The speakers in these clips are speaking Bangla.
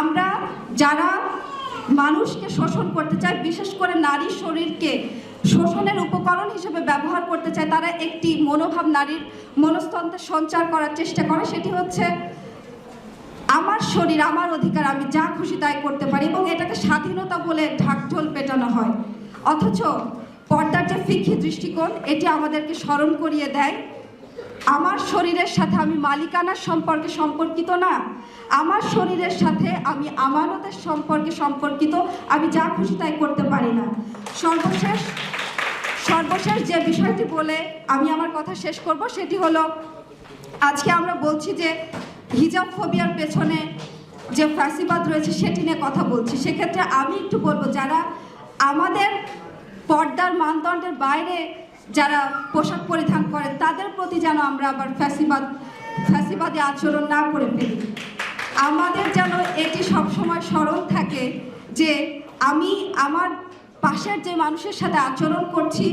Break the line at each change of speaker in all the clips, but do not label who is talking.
আমরা যারা মানুষকে শোষণ করতে চায় বিশেষ করে নারী শরীরকে শোষণের উপকরণ হিসেবে ব্যবহার করতে চায় তারা একটি মনোভাব নারীর মনস্তন্ত্রে সঞ্চার করার চেষ্টা করে, সেটি হচ্ছে আমার শরীর, আমার অধিকার, আমি যা খুশি তাই করতে পারি এবং এটাকে স্বাধীনতা বলে ঢাকঢোল পেটানো হয়। অথচ পর্দার যে ফিক্ষি দৃষ্টিকোণ, এটি আমাদেরকে স্মরণ করিয়ে দেয় আমার শরীরের সাথে আমি মালিকানার সম্পর্কে সম্পর্কিত না। আমার শরীরের সাথে আমি আমানতের সম্পর্কে সম্পর্কিত। আমি যা খুশি তাই করতে পারি না। সর্বশেষ সর্বশেষ যে বিষয়টি বলে আমি আমার কথা শেষ করব, সেটি হলো, আজকে আমরা বলছি যে হিজাব ফোবিয়ার পেছনে যে ফ্যাসিবাদ রয়েছে, সেটি নিয়ে কথা বলছি। সেক্ষেত্রে আমি একটু বলব, যারা আমাদের পর্দার মানদণ্ডের বাইরে যারা পোশাক পরিধান করে তাদের প্রতি যেন আমরা আবার ফ্যাসিবাদ, ফ্যাসিবাদী আচরণ না করে ফেলি। আমাদের যেন এটি সবসময় স্মরণ থাকে যে আমি আমার পাশের যে মানুষের সাথে আচরণ করছি,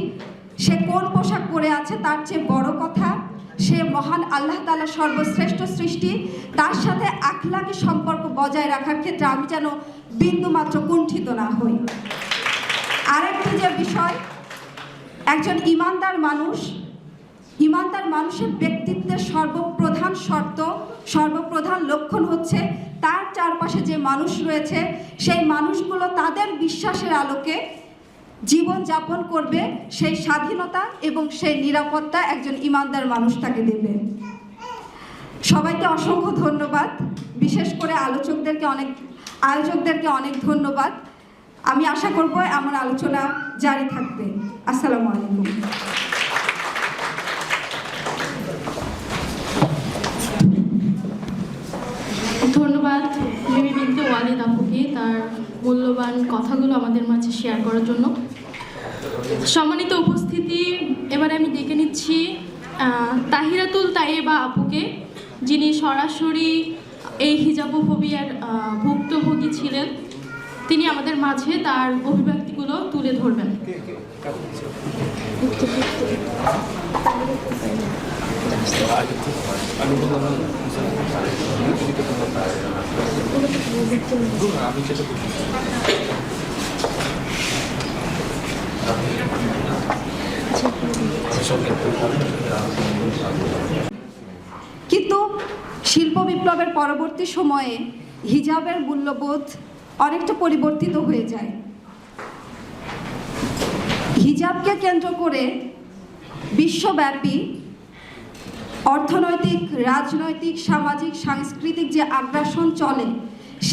সে কোন পোশাক পরে আছে তার চেয়ে বড় কথা, সে মহান আল্লাহ তালা সর্বশ্রেষ্ঠ সৃষ্টি, তার সাথে আখলাকি সম্পর্ক বজায় রাখার ক্ষেত্রে আমি যেন বিন্দুমাত্র কুণ্ঠিত না হই। আরেকটি যে বিষয় একজন ইমানদার মানুষ, ইমানদার মানুষের ব্যক্তিত্বের সর্বপ্রধান শর্ত, সর্বপ্রধান লক্ষণ হচ্ছে তার চারপাশে যে মানুষ রয়েছে, সেই মানুষগুলো তাদের বিশ্বাসের আলোকে জীবন যাপন করবে, সেই স্বাধীনতা এবং সেই নিরাপত্তা একজন ইমানদার মানুষ তাকে দেবে। সবাইকে অসংখ্য ধন্যবাদ। বিশেষ করে আলোচকদেরকে অনেক, আয়োজকদেরকে অনেক ধন্যবাদ। আমি আশা করব আমার আলোচনা জারি থাকবে। আসসালামু আলাইকুম।
ধন্যবাদ বিনতে ওয়ালিদ আপুকে তার মূল্যবান কথাগুলো আমাদের মাঝে শেয়ার করার জন্য। সম্মানিত উপস্থিতি, এবারে আমি ডেকে নিচ্ছি তাহিরাতুল তাইবা আপুকে, যিনি সরাসরি এই হিজাবোফোবিয়ার ভুক্তভোগী ছিলেন। তিনি আমাদের মাঝে তার অভিব্যক্তিগুলো তুলে ধরবেন।
কিন্তু শিল্প বিপ্লবের পরবর্তী সময়ে হিজাবের মূল্যবোধ অনেকটা পরিবর্তিত হয়ে যায়। হিজাবকে কেন্দ্র করে বিশ্বব্যাপী অর্থনৈতিক, রাজনৈতিক, সামাজিক, সাংস্কৃতিক যে আগ্রাসন চলে